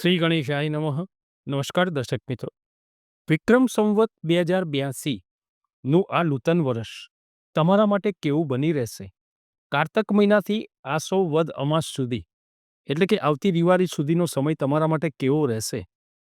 શ્રી ગણેશાય નમઃ. નમસ્કાર દર્શક મિત્રો. વિક્રમ સંવત બે હજાર બ્યાસી નું આ નૂતન વર્ષ તમારા માટે કેવું બની રહેશે? કારતક મહિનાથી આસો વદ અમાસ સુધી, એટલે કે આવતી દિવાળી સુધીનો સમય તમારા માટે કેવો રહેશે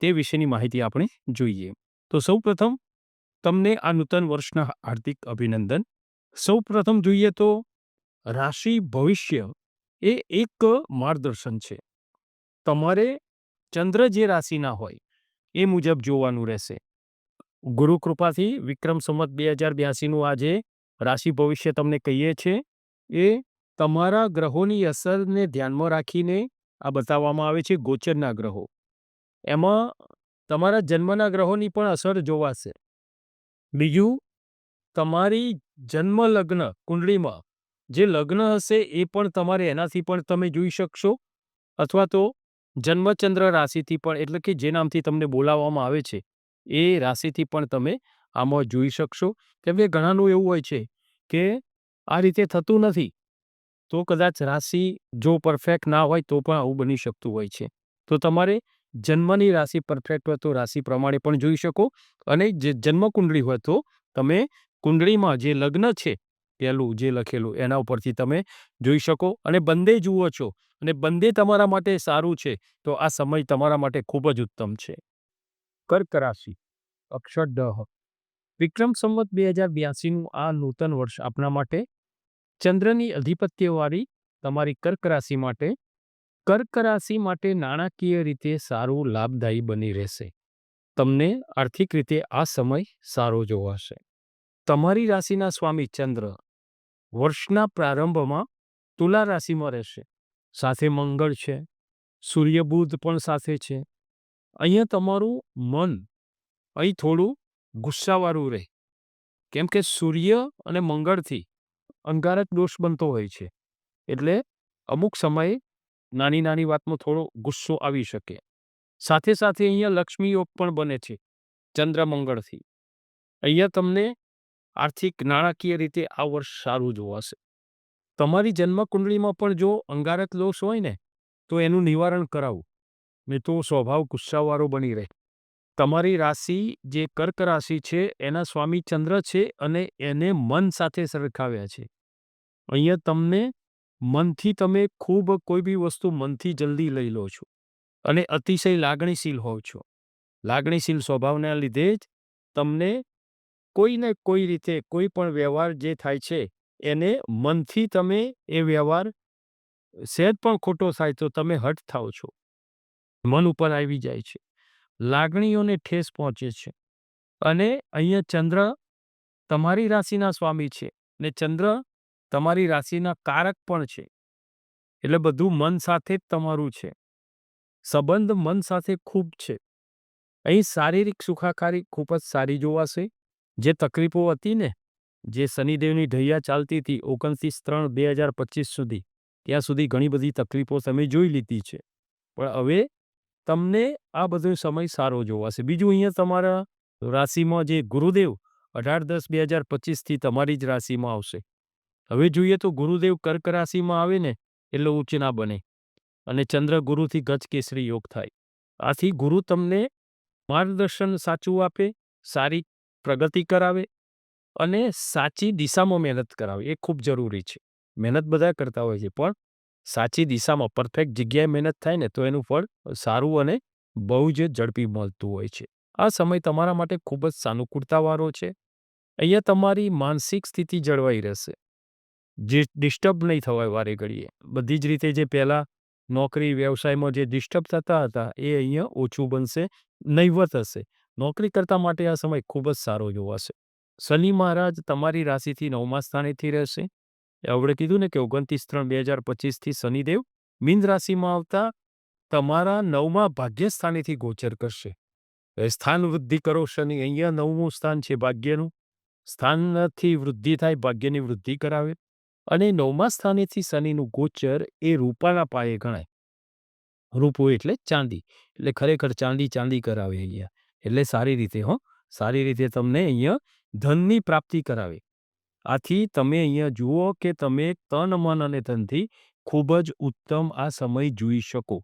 તે વિશેની માહિતી આપણે જોઈએ. તો સૌ પ્રથમ તમને આ નૂતન વર્ષના હાર્દિક અભિનંદન. સૌ પ્રથમ જોઈએ તો રાશિ ભવિષ્ય એ એક માર્ગદર્શન છે. તમારે ચંદ્ર જે રાશિના હોય, એ મુજબ જોવાનું રહેશે. ગુરુ કૃપાથી વિક્રમ સંવત બે હજાર બ્યાસીનું આજે રાશિ ભવિષ્ય તમને કહીએ છીએ એ તમારા ગ્રહોની અસરને ધ્યાનમાં રાખીને આ બતાવવામાં આવે છે ગોચરના ગ્રહો. એમાં તમારા જન્મના ગ્રહોની પણ અસર જોવાશે. બીજું, તમારી જન્મ લગ્ન કુંડળીમાં જે લગ્ન હશે એ પણ તમારે એનાથી પણ તમે જોઈ શકશો. અથવા તો જન્મચંદ્ર રાશિથી પણ, એટલે કે જે નામથી તમને બોલાવવામાં આવે છે, એ રાશિથી પણ તમે આમાં જોઈ શકશો. કેમ કે ઘણાનું એવું હોય છે કે આ રીતે થતું નથી, તો કદાચ રાશિ જો પરફેક્ટ ના હોય તો પણ આવું બની શકતું હોય છે. તો તમારે જન્મની રાશિ પરફેક્ટ હોય તો રાશિ પ્રમાણે પણ જોઈ શકો અને જે જન્મ કુંડળી હોય તો તમે કુંડળીમાં જે લગ્ન છે પહેલું જે લખેલું એના ઉપરથી તમે જોઈ શકો અને બંને જુઓ છો. અને બંને તમારા માટે સારું છે, તો આ સમય તમારા માટે ખૂબ જ ઉત્તમ છે. કર્ક રાશિ અક્ષર ડહ વિક્રમ સંવત બે હજાર બ્યાસીનું આ નૂતન વર્ષ આપના માટે, ચંદ્રની અધિપત્યવાળી તમારી કર્ક રાશિ માટે, કર્ક રાશિ માટે નાણાકીય રીતે સારું લાભદાયી બની રહેશે. તમને આર્થિક રીતે આ સમય સારો જોવાશે. તમારી રાશિના સ્વામી ચંદ્ર વર્ષના પ્રારંભમાં તુલા રાશિમાં રહેશે. સાથે મંગળ છે, સૂર્ય બુધ પણ સાથે છે. અહીંયા તમારું મન અહીં થોડું ગુસ્સાવાળું રહે. કેમ કે સૂર્ય અને મંગળથી અંગારક દોષ બનતો હોય છે. એટલે અમુક સમયે નાની નાની વાતમાં થોડો ગુસ્સો આવી શકે. સાથે સાથે અહીંયા લક્ષ્મી યોગ પણ બને છે, ચંદ્ર મંગળથી. અહીંયા તમને આર્થિક નાણાકીય રીતે આ વર્ષ સારું જોવાશે. તમારી જન્મ કુંડળીમાં પણ જો અંગારક દોષ હોય ને, તો એનું નિવારણ કરાવવું નહીં તો સ્વભાવ ગુસ્સાવાળો બની રહે. તમારી રાશિ જે કર્ક રાશિ છે, એના સ્વામી ચંદ્ર છે અને એને મન સાથે સરખાવ્યા છે. અહીંયા તમને મનથી તમે ખૂબ કોઈ બી વસ્તુ મનથી જલ્દી લઈ લો છો અને અતિશય લાગણીશીલ હોવ છો. લાગણીશીલ સ્વભાવના લીધે જ તમને કોઈને કોઈ રીતે કોઈ પણ વ્યવહાર જે થાય છે એને મનથી તમે એ વ્યવહાર સહેજ પણ ખોટો થાય તો તમે હટ થાઓ છો. મન ઉપર આવી જાય છે. લાગણીઓને ઠેસ પહોંચે છે. અને અહીંયા ચંદ્ર તમારી રાશિના સ્વામી છે ને ચંદ્ર તમારી રાશિના કારક પણ છે. એટલે બધું મન સાથે જ તમારું છે. સંબંધ મન સાથે ખૂબ છે. અહીં શારીરિક સુખાકારી ખૂબ જ સારી જોવાશે. જે તકલીફો હતી ને જે શનિદેવની ઢૈયા ચાલતી હતી ઓગણત્રીસ ત્રણ બે હજાર પચીસ સુધી. ત્યાં સુધી ઘણી બધી તકલીફો તમે જોઈ લીધી છે. પણ હવે તમને આ બધો સમય સારો જોવાશે બીજું અહીંયા તમારા રાશિમાં જે ગુરુદેવ અઢાર દસ બે હજાર પચીસથી તમારી જ રાશિમાં આવશે. હવે જોઈએ તો ગુરુદેવ કર્ક રાશિમાં આવે ને એટલે ઉચ્ચ ના બને અને ચંદ્ર ગુરુથી ગજ કેસરી યોગ થાય. આથી ગુરુ તમને માર્ગદર્શન સાચું આપે, સારી પ્રગતિ કરાવે અને સાચી દિશામાં મહેનત કરાવી. એ ખૂબ જરૂરી છે. મહેનત બધા કરતા હોય છે, પણ સાચી દિશામાં પરફેક્ટ જગ્યાએ મહેનત થાય ને તો એનું ફળ સારું અને બહુ જ ઝડપી મળતું હોય છે. આ સમય તમારા માટે ખૂબ જ સાનુકૂળતાવાળો છે. અહીંયા તમારી માનસિક સ્થિતિ જળવાઈ રહેશે. જે ડિસ્ટર્બ નહીં થવાય વારે ઘડીએ. બધી જ રીતે જે પહેલાં નોકરી, વ્યવસાયમાં જે ડિસ્ટર્બ થતા હતા, એ અહીંયા ઓછું બનશે, નહીવત હશે. નોકરી કરતા માટે આ સમય ખૂબ જ સારો જોવાશે. શનિ મહારાજ તમારી રાશિથી નવમા સ્થાનેથી રહેશે. આપણે કીધું ને કે ઓગણત્રીસ ત્રણ બે હજાર પચીસથી શનિદેવ મીન રાશિમાં આવતા તમારા નવમા ભાગ્ય સ્થાનેથી ગોચર કરશે. સ્થાન વૃદ્ધિ કરો શનિ, અહીંયા નવમું સ્થાન છે ભાગ્યનું. સ્થાનથી વૃદ્ધિ થાય, ભાગ્યની વૃદ્ધિ કરાવે અને નવમા સ્થાનેથી શનિનું ગોચર એ રૂપાના પાયે ગણાય. રૂપો એટલે ચાંદી, એટલે ખરેખર ચાંદી ચાંદી કરાવે અહીંયા. એટલે સારી રીતે હો, સારી રીતે તમને અહીંયા ધનની પ્રાપ્તિ કરાવે. આથી તમે અહીંયા જુઓ કે તમે તન, મન અને ધનથી ખૂબ જ ઉત્તમ આ સમય જોઈ શકો.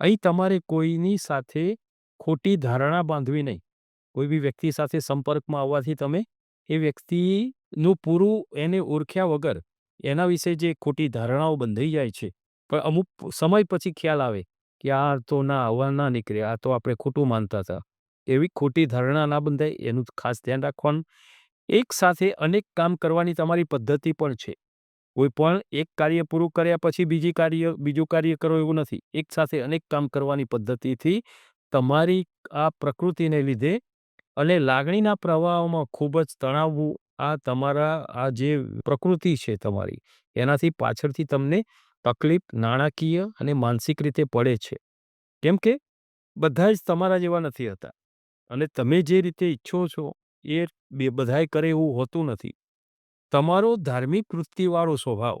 અહીં તમારે કોઈની સાથે ખોટી ધારણા બાંધવી નહીં. કોઈ બી વ્યક્તિ સાથે સંપર્કમાં આવવાથી તમે એ વ્યક્તિનું પૂરું એને ઓળખ્યા વગર એના વિશે જે ખોટી ધારણાઓ બંધાઈ જાય છે. પણ અમુક સમય પછી ખ્યાલ આવે કે આ તો ના આવવા ના નીકળે આ તો આપણે ખોટું માનતા હતા. એવી ખોટી ધારણા ના બંધાય, એનું ખાસ ધ્યાન રાખવાનું. એક સાથે અનેક કામ કરવાની તમારી પદ્ધતિ પણ છે. કોઈ પણ એક કાર્ય પૂરું કર્યા પછી બીજી કાર્ય, બીજું કાર્ય કરો એવું નથી. એક સાથે અનેક કામ કરવાની પદ્ધતિથી તમારી આ પ્રકૃતિને લીધે અને લાગણીના પ્રવાહોમાં ખૂબ જ તણાવવું આ તમારા, આ જે પ્રકૃતિ છે તમારી, એનાથી પાછળથી તમને તકલીફ નાણાકીય અને માનસિક રીતે પડે છે. કેમ કે, બધા જ તમારા જેવા નથી હતા. અને તમે જે રીતે ઈચ્છો છો, એ બે બધાએ કરે એવું હોતું નથી. તમારો ધાર્મિક વૃત્તિવાળો સ્વભાવ,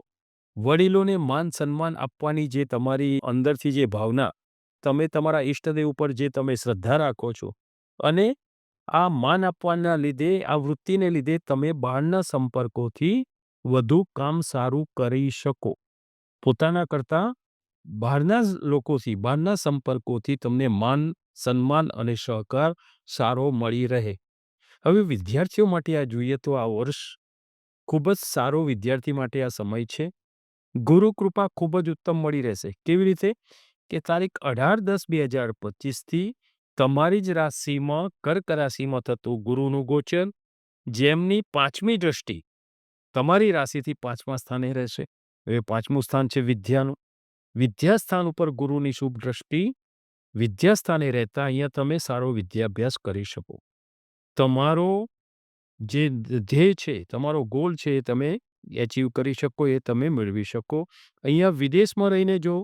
વડીલોને માન સન્માન આપવાની જે તમારી અંદરથી જે ભાવના, તમે તમારા ઈષ્ટદેવ ઉપર જે તમે શ્રદ્ધા રાખો છો અને આ માન આપવાના લીધે, આ વૃત્તિને લીધે તમે બહારના સંપર્કોથી વધુ કામ સારું કરી શકો. પોતાના કરતાં બહારના લોકોથી, બહારના સંપર્કોથી તમને માન સન્માન અને સહકાર સારો મળી રહે. હવે વિદ્યાર્થીઓ માટે આ જોઈએ તો આ વર્ષ ખૂબ જ સારો વિદ્યાર્થી માટે આ સમય છે. ગુરુ કૃપા ખૂબ જ ઉત્તમ મળી રહેશે. કેવી રીતે? કે તારીખ અઢાર દસ બે હજાર પચીસથી તમારી જ રાશિમાં, કર્ક રાશિમાં થતું ગુરુનું ગોચર, જેમની પાંચમી દ્રષ્ટિ તમારી રાશિથી પાંચમા સ્થાને રહેશે. હવે પાંચમું સ્થાન છે વિદ્યાનું. વિદ્યા સ્થાન ઉપર ગુરુની શુભ દ્રષ્ટિ વિદ્યા સ્થાને રહેતા અહીંયા તમે સારો વિદ્યાભ્યાસ કરી શકો. તમારો જે ધ્યેય છે, તમારો ગોલ છે એ તમે એચીવ કરી શકો, એ તમે મેળવી શકો. અહીંયા વિદેશમાં રહીને જો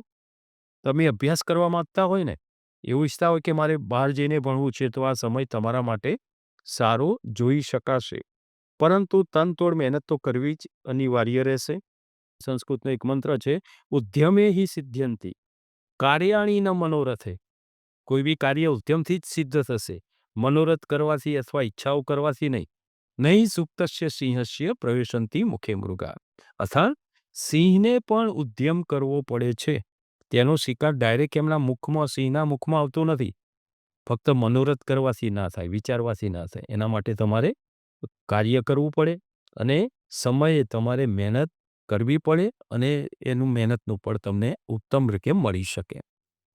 તમે અભ્યાસ કરવા માંગતા હોય ને, એવું ઈચ્છતા હોય કે મારે બહાર જઈને ભણવું છે, તો આ સમય તમારા માટે સારો જોઈ શકાશે. પરંતુ તનતોડ મહેનત તો કરવી જ અનિવાર્ય રહેશે. સંસ્કૃતનો એક મંત્ર છે, ઉદ્યમે હિ સિદ્ધ્યંતિ કાર્યાણી ન મનોરથે કોઈ બી કાર્ય ઉદ્યમથી જ સિદ્ધ થશે. મનોરથ કરવાથી અથવા ઈચ્છાઓ કરવાથી નહીં. નહીં સુપ્તસ્ય સિંહસ્ય પ્રવેશંતી મુખે મૃગા. અર્થાત સિંહને પણ ઉદ્યમ કરવો પડે છે. તેનો શિકાર ડાયરેક્ટ એમના મુખમાં, સિંહના મુખમાં આવતો નથી. ફક્ત મનોરથ કરવાથી ના થાય, વિચારવાથી ના થાય. એના માટે તમારે કાર્ય કરવું પડે અને સમયે તમારે મહેનત કરવી પડે અને એનું મહેનતનું પણ તમને ઉત્તમ રીતે મળી શકે.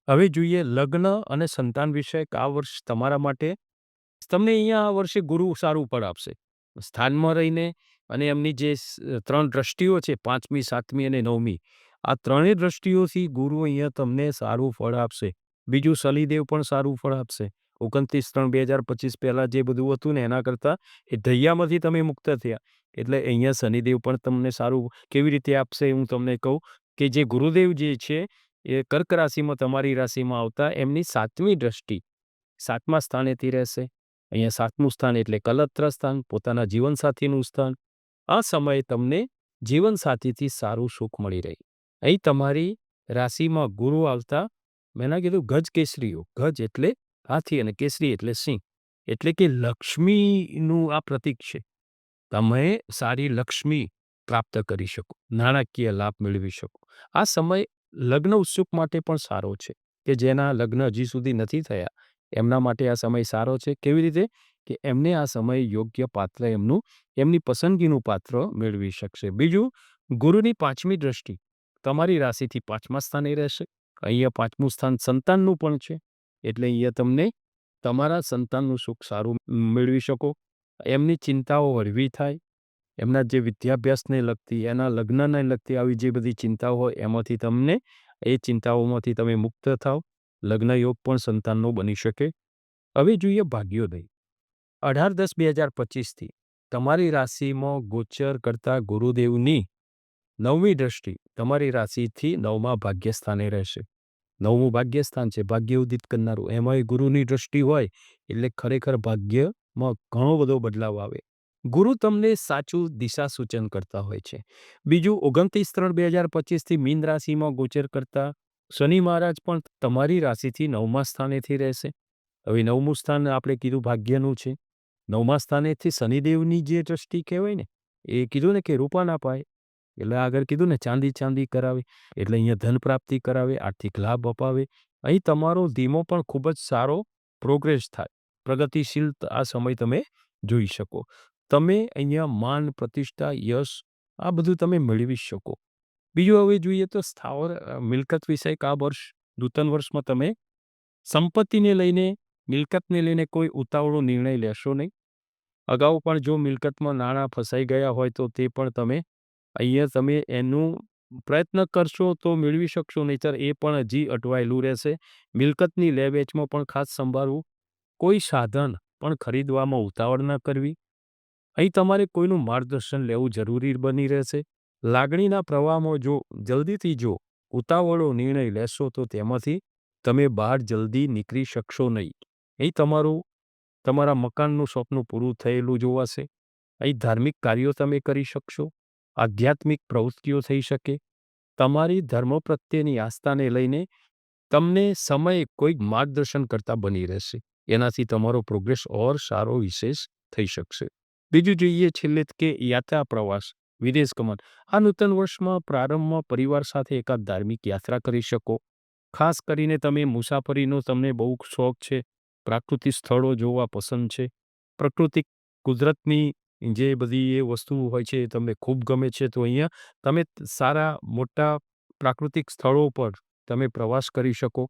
હવે જોઈએ લગ્ન અને સંતાન વિષયક આ વર્ષ તમારા માટે તમને અહીંયા આ વર્ષે ગુરુ સારું ફળ આપશે. સ્થાનમાં રહીને અને એમની જે ત્રણ દ્રષ્ટિઓ છે, પાંચમી, સાતમી અને નવમી, આ ત્રણેય દ્રષ્ટિઓથી ગુરુ અહીંયા તમને સારું ફળ આપશે. બીજું શનિદેવ પણ સારું ફળ આપશે. ઓગણત્રીસ ત્રણ બે હજાર પચીસ પહેલાં જે બધું હતું ને એના કરતાં એ દૈયામાંથી તમે મુક્ત થયા. એટલે અહીંયા શનિદેવ પણ તમને સારું કેવી રીતે આપશે હું તમને કહું કે જે ગુરુદેવ જે છે એ કર્ક રાશિમાં તમારી રાશિમાં આવતા એમની સાતમી દ્રષ્ટિ સાતમા સ્થાનેથી રહેશે. અહીંયા સાતમું સ્થાન એટલે કલત્ર સ્થાન, પોતાના જીવનસાથીનું સ્થાન. આ સમયે તમને જીવનસાથીથી સારું સુખ મળી રહી. અહીં તમારી રાશિમાં ગુરુ આવતા, મેં કીધું ગજ કેસરીઓ, ગજ એટલે હાથી અને કેસરી એટલે સિંહ. એટલે કે લક્ષ્મીનું આ પ્રતીક છે. તમે સારી લક્ષ્મી પ્રાપ્ત કરી શકો, નાણાકીય લાભ મેળવી શકો. આ સમય લગ્ન ઉત્સુક માટે પણ સારો છે કે જેના લગ્ન હજી સુધી નથી થયા. એમના માટે આ સમય સારો છે. કેવી રીતે? કે એમને આ સમય યોગ્ય પાત્ર એમનું, એમની પસંદગીનું પાત્ર મેળવી શકશે. બીજું, ગુરુની પાંચમી દ્રષ્ટિ તમારી રાશિથી પાંચમા સ્થાને રહેશે. અહીંયા પાંચમું સ્થાન સંતાનનું પણ છે. એટલે અહીંયા તમને તમારા સંતાનનું સુખ સારું મેળવી શકો. એમની ચિંતાઓ હળવી થાય. એમના જે વિદ્યાભ્યાસને લગતી, એના લગ્નને લગતી આવી જે બધી ચિંતાઓ હોય, એમાંથી તમને એ ચિંતાઓમાંથી તમે મુક્ત થાવ. લગ્ન યોગ પણ સંતાનનો બની શકે. હવે જોઈએ ભાગ્યોદય. અઢાર દસ બે હજાર પચીસથી તમારી રાશિમાં ગોચર કરતા ગુરુદેવની નવમી દ્રષ્ટિ તમારી રાશિથી નવમા ભાગ્યસ્થાને રહેશે. નવમું ભાગ્યસ્થાન છે, ભાગ્ય ઉદિત કરનારું. એમાંય ગુરુની દ્રષ્ટિ હોય એટલે ખરેખર ભાગ્યમાં ઘણો બધો બદલાવ આવે. ગુરુ તમને સાચું દિશા સૂચન કરતા હોય છે. બીજું, ઓગણત્રીસ ત્રણ બે હજાર પચીસથી મીન રાશિમાં ગોચર કરતા શનિ મહારાજ પણ તમારી રાશિથી નવમા સ્થાનેથી રહેશે. હવે નવમું સ્થાન આપણે કીધું ભાગ્યનું છે. નવમા સ્થાનેથી શનિદેવની જે દ્રષ્ટિ કહેવાય ને, એ કીધું ને કે રૂપા ના પાય. એટલે આગળ કીધું ને, ચાંદી ચાંદી કરાવે, એટલે અહીંયા ધન પ્રાપ્તિ કરાવે, આર્થિક લાભ અપાવે. અહીં તમારો ધીમો પણ ખૂબ જ સારો પ્રોગ્રેસ થાય. પ્રગતિશીલ આ સમય તમે જોઈ શકો. તમે અહીંયા માન, પ્રતિષ્ઠા, યશ, આ બધું તમે મેળવી શકો. બીજું હવે જોઈએ તો સ્થાવર મિલકત વિષયક આ વર્ષ, નૂતન વર્ષમાં તમે સંપત્તિને લઈને, મિલકતને લઈને કોઈ ઉતાવળો નિર્ણય લેશો નહીં. અગાઉ પણ જો મિલકતમાં નાણાં ફસાઈ ગયા હોય તો તે પણ તમે અહીંયા તમે એનું પ્રયત્ન કરશો તો મેળવી શકશો, નહીંતર એ પણ હજી અટવાયેલું રહેશે. મિલકતની લે વેચમાં પણ ખાસ સંભાળવું. કોઈ સાધન પણ ખરીદવામાં ઉતાવળ ન કરવી. અહીં તમારે કોઈનું માર્ગદર્શન લેવું જરૂરી બની રહેશે. લાગણીના પ્રવાહમાં જો જલ્દીથી જો ઉતાવળો નિર્ણય લેશો તો તેમાંથી તમે બહાર જલ્દી નીકળી શકશો નહીં. અહીં તમારું, તમારા મકાનનું સ્વપ્ન પૂરું થયેલું જોવાશે અહીં ધાર્મિક કાર્યો તમે કરી શકશો. આધ્યાત્મિક પ્રવૃત્તિઓ થઈ શકે. તમારી ધર્મ પ્રત્યેની આસ્થાને લઈને તમને સમય કોઈક માર્ગદર્શન કરતા બની રહેશે. એનાથી તમારો પ્રોગ્રેસ ઓર સારો વિશેષ થઈ શકશે. બીજું જોઈએ છેલ્લે કે યાત્રા પ્રવાસ, વિદેશ ગમન. આ નૂતન વર્ષમાં પ્રારંભમાં પરિવાર સાથે એકાદ ધાર્મિક યાત્રા કરી શકો. ખાસ કરીને તમે મુસાફરીનો તમને બહુ શોખ છે. પ્રાકૃતિક સ્થળો જોવા પસંદ છે. પ્રકૃતિક કુદરતની જે બધી એ વસ્તુ હોય છે એ તમને ખૂબ ગમે છે, તો અહીંયા તમે સારા મોટા પ્રાકૃતિક સ્થળો પર તમે પ્રવાસ કરી શકો.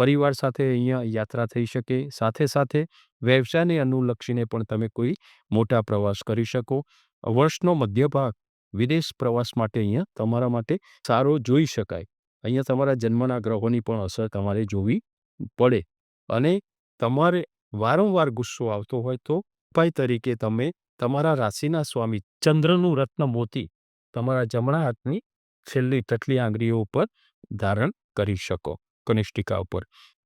પરિવાર સાથે અહીંયા યાત્રા થઈ શકે. સાથે સાથે વ્યવસાયને અનુલક્ષીને પણ તમે કોઈ મોટા પ્રવાસ કરી શકો. વર્ષનો મધ્ય ભાગ વિદેશ પ્રવાસ માટે અહીંયા તમારા માટે સારો જોઈ શકાય. અહીંયા તમારા જન્મના ગ્રહોની પણ અસર તમારે જોવી પડે અને તમારે વારંવાર ગુસ્સો આવતો હોય તો ઉપાય તરીકે તમે તમારા રાશિના સ્વામી ચંદ્રનું રત્ન મોતી તમારા જમણા હાથની છેલ્લી તટલી આંગળીઓ ઉપર ધારણ કરી શકો. કનિષ્ઠિકા ઉપર.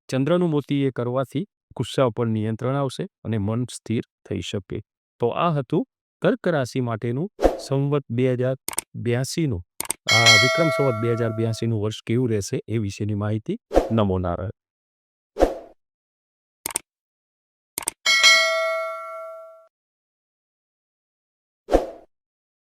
ચંદ્રનું મોતી એ કરવાથી ગુસ્સા ઉપર નિયંત્રણ આવશે અને મન સ્થિર થઈ શકે. તો આ હતું કર્ક રાશિ માટેનું સંવત બે હજાર બ્યાસીનું. આ વિક્રમ સંવત બે હજાર બ્યાસીનું વર્ષ કેવું રહેશે એ વિશેની માહિતી નમો નારાયણ.